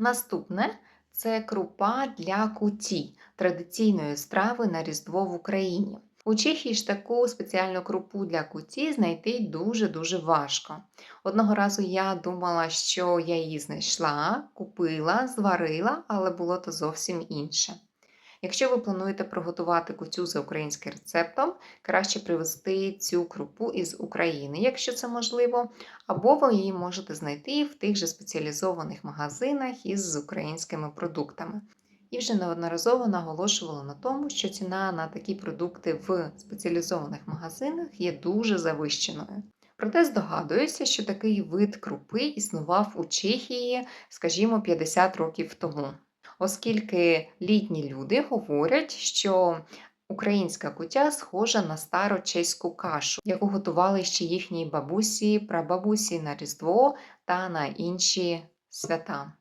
Наступне це крупа для куті, традиційної страви на Різдво в Україні. У Чехії ж таку спеціальну крупу для куті знайти дуже-дуже важко. Одного разу я думала, що я її знайшла, купила, зварила, але було то зовсім інше. Якщо ви плануєте приготувати кутю за українським рецептом, краще привезти цю крупу із України, якщо це можливо, або ви її можете знайти в тих же спеціалізованих магазинах із українськими продуктами. І вже неодноразово наголошувала на тому, що ціна на такі продукти в спеціалізованих магазинах є дуже завищеною. Проте здогадуюся, що такий вид крупи існував у Чехії, скажімо, 50 років тому оскільки літні люди говорять, що українська кутя схожа на стару чеську кашу, яку готували ще їхні бабусі, прабабусі на Різдво та на інші свята.